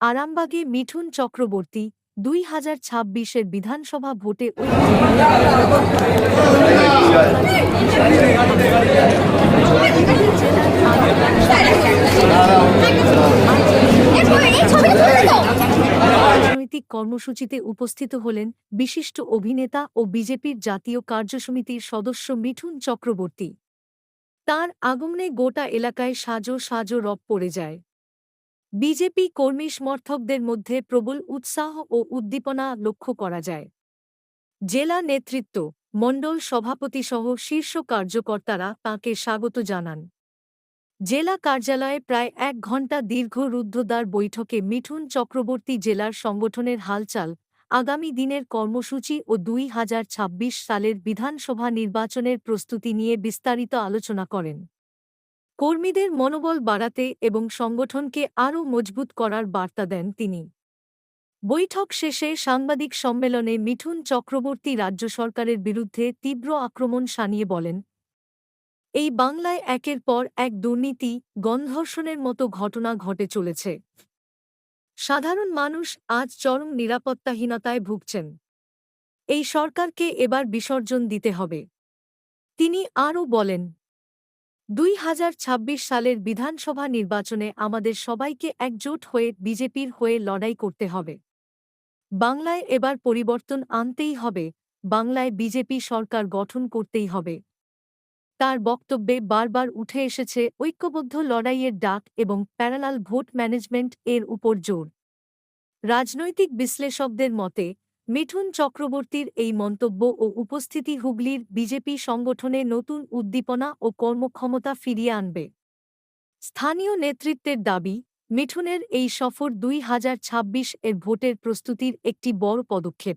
আরামবাগে মিঠুন চক্রবর্তী দুই হাজার ছাব্বিশের বিধানসভা ভোটে রাজনৈতিক কর্মসূচিতে উপস্থিত হলেন বিশিষ্ট অভিনেতা ও বিজেপির জাতীয় কার্যসমিতির সদস্য মিঠুন চক্রবর্তী। তার আগমনে গোটা এলাকায় সাজো সাজো রব পড়ে যায়। বিজেপি কর্মী সমর্থকদের মধ্যে প্রবল উৎসাহ ও উদ্দীপনা লক্ষ্য করা যায়। জেলা নেতৃত্ব, মণ্ডল সভাপতিসহ শীর্ষ কার্যকর্তারা তাঁকে স্বাগত জানান। জেলা কার্যালয়ে প্রায় এক ঘণ্টা দীর্ঘ রুদ্ধদ্বার বৈঠকে মিঠুন চক্রবর্তী জেলার সংগঠনের হালচাল আগামী দিনের কর্মসূচি ও দুই হাজার ছাব্বিশ সালের বিধানসভা নির্বাচনের প্রস্তুতি নিয়ে বিস্তারিত আলোচনা করেন। কর্মীদের মনোবল বাড়াতে এবং সংগঠনকে আরও মজবুত করার বার্তা দেন তিনি। বৈঠক শেষে সাংবাদিক সম্মেলনে মিঠুন চক্রবর্তী রাজ্য সরকারের বিরুদ্ধে তীব্র আক্রমণ সানিয়ে বলেন, এই বাংলায় একের পর এক দুর্নীতি, গণধর্ষণের মতো ঘটনা ঘটে চলেছে। সাধারণ মানুষ আজ চরম নিরাপত্তাহীনতায় ভুগছেন। এই সরকারকে এবার বিসর্জন দিতে হবে। তিনি আরও বলেন দুই হাজার ছাব্বিশ সালের বিধানসভা নির্বাচনে আমাদের সবাইকে একজোট হয়ে বিজেপির হয়ে লড়াই করতে হবে। বাংলায় এবার পরিবর্তন আনতেই হবে, বাংলায় বিজেপি সরকার গঠন করতেই হবে। তার বক্তব্যে বারবার উঠে এসেছে ঐক্যবদ্ধ লড়াইয়ের ডাক এবং প্যারালাল ভোট ম্যানেজমেন্ট এর উপর জোর। রাজনৈতিক বিশ্লেষকদের মতে মিঠুন চক্রবর্তীর এই মন্তব্য ও উপস্থিতি হুগলির বিজেপি সংগঠনে নতুন উদ্দীপনা ও কর্মক্ষমতা ফিরিয়ে আনবে। স্থানীয় নেতৃত্বের দাবি, মিঠুনের এই সফর দুই হাজার ছাব্বিশ এর ভোটের প্রস্তুতির একটি বড় পদক্ষেপ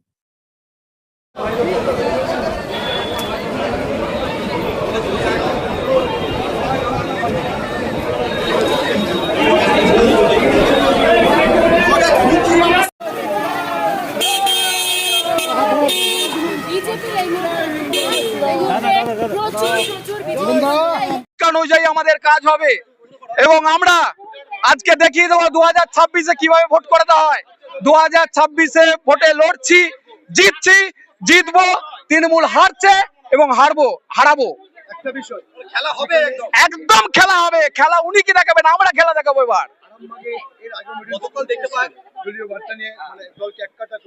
বিজেপি এই মুহূর্তে এই মুহূর্তে প্রচুর প্রচুর বিজেপি শিক্ষা অনুযায়ী আমাদের কাজ হবে। এবং আমরা আজকে দেখিয়ে দেবো দু হাজার ছাব্বিশে কীভাবে ভোট করাতে হয়। দু হাজার ছাব্বিশে ভোটে লড়ছি জিতছি জিতবো তৃণমূল হারছে এবং হারবো হারাবো। একটা বিষয় খেলা হবে একদম খেলা হবে খেলা উনি কি দেখাবেন? আমরা খেলা দেখাবো এবার। গতকাল দেখতে পাই দলীয় বার্তা নিয়ে মানে দলকে এক কাটা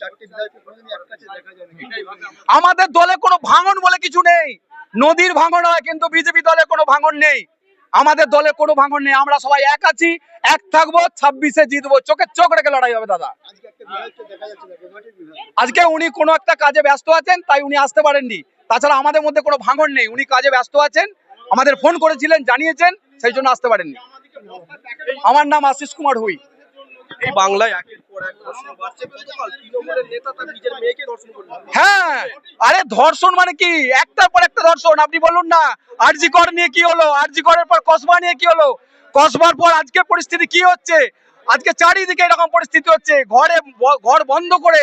চারটি এক কাছে দেখা আমাদের দলে কোনো ভাঙন বলে কিছু নেই। নদীর ভাঙন হয় কিন্তু বিজেপি দলে কোনো ভাঙন নেই। আমাদের দলে কোনো ভাঙন নেই। আমরা সবাই এক আছি এক থাকব ছাব্বিশে জিতবো। চোখের চোখ রেখে লড়াই হবে দাদা। আজকে উনি কোনো একটা কাজে ব্যস্ত আছেন তাই উনি আসতে পারেননি। তাছাড়া আমাদের মধ্যে কোনো ভাঙন নেই। উনি কাজে ব্যস্ত আছেন আমাদের ফোন করেছিলেন জানিয়েছেন সেই জন্য আসতে পারেননি। আমার নাম আশিস কুমার হুই। এই বাংলায় হ্যাঁ আরে ধর্ষণ মানে কি? একটার পর একটা ধর্ষণ আপনি বলুন না। আরজি কর নিয়ে কি হলো? আরজি করের পর কসবা নিয়ে কি হলো? কসবার পর আজকে পরিস্থিতি কি হচ্ছে? আজকে চারিদিকে এরকম পরিস্থিতি হচ্ছে। ঘরে ঘর বন্ধ করে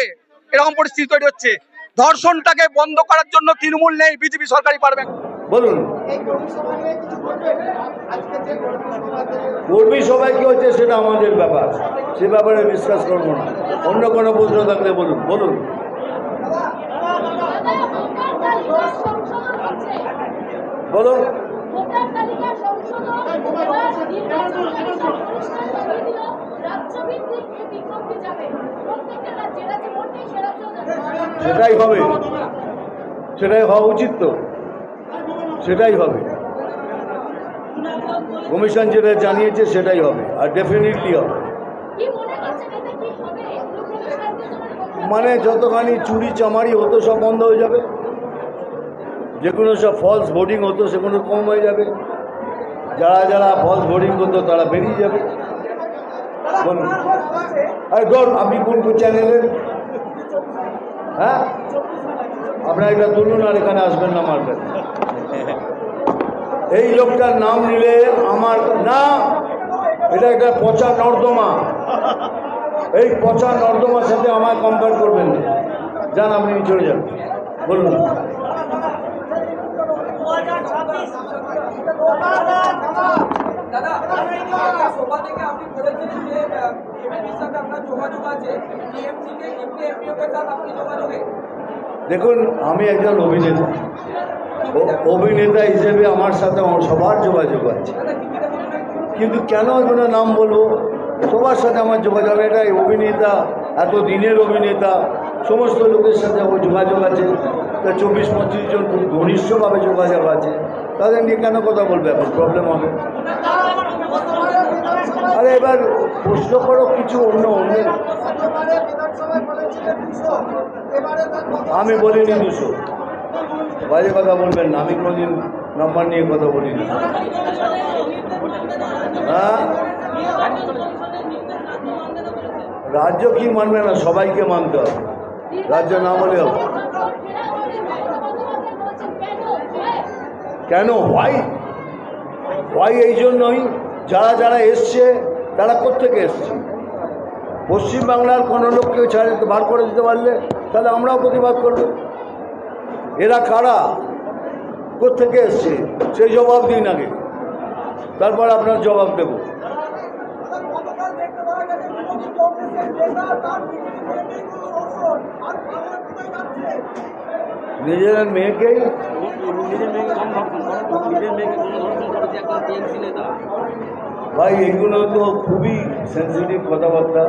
এরকম পরিস্থিতি তৈরি হচ্ছে। ধর্ষণটাকে বন্ধ করার জন্য তৃণমূল নেই বিজেপি সরকারই পারবে বলুন। কর্মী সবাই কি হচ্ছে সেটা আমাদের ব্যাপার। সে ব্যাপারে বিশ্বাস করব না। অন্য কোনো প্রশ্ন থাকলে বলুন বলুন। যাবে সেটাই হবে। সেটাই হওয়া উচিত তো। সেটাই হবে। কমিশন যেটা জানিয়েছে সেটাই হবে আর ডেফিনেটলি হবে। মনে যতখানি চুরি চামারি হতো সব বন্ধ হয়ে যাবে। যে কোনো সব ফলস ভোটিং হতো সেগুলো কম হয়ে যাবে। যারা যারা ফলস ভোটিং করতো তারা বেরিয়ে যাবে। আরে ধর আপনি কোন কোন চ্যানেলের হ্যাঁ? আপনার এটা তুলুন আর এখানে আসবেন না আমার কাছে এই লোকটার নাম নিলে আমার না এটা একটা পচা নর্দমা। এই পচা নর্দমার সাথে আমায় কম্পেয়ার করবেন যান আপনি চলে যান। বলুন। দেখুন আমি একজন অভিনেতা। অভিনেতা হিসেবে আমার সাথে আমার সবার যোগাযোগ আছে। কিন্তু কেন এগুলো নাম বলব? সবার সাথে আমার যোগাযোগ এটা অভিনেতা এত দিনের অভিনেতা সমস্ত লোকের সাথে আমার যোগাযোগ আছে। তা চব্বিশ পঁচিশ জন খুব ঘনিষ্ঠভাবে যোগাযোগ আছে। তাদের নিয়ে কেন কথা বলবে? এখন প্রবলেম হবে। আরে এবার প্রশ্ন করো কিছু অন্য অন্য। আমি বলিনি দুশো। বাজে কথা বলবেন না, আমি কোনোদিন নাম্বার নিয়ে কথা বলিনি। হ্যাঁ? রাজ্য কি মানবে না, সবাইকে মানতে হবে। রাজ্য না হলে কেন? হোয়াই হোয়াই এই জন্যই? যারা যারা এসছে, তারা কোথেকে এসছে? পশ্চিমবাংলার কোনো লোককে ছাড়ে বার করে দিতে পারলে, তাহলে আমরাও প্রতিবাদ করব। এরা কারা? কোথেকে এসছে? সেই জবাব দিন আগে। তারপর আপনার জবাব দেবো। নিজের মেয়েকেই? ভাই, এগুলো তো খুবই সেন্সিটিভ কথাবার্তা।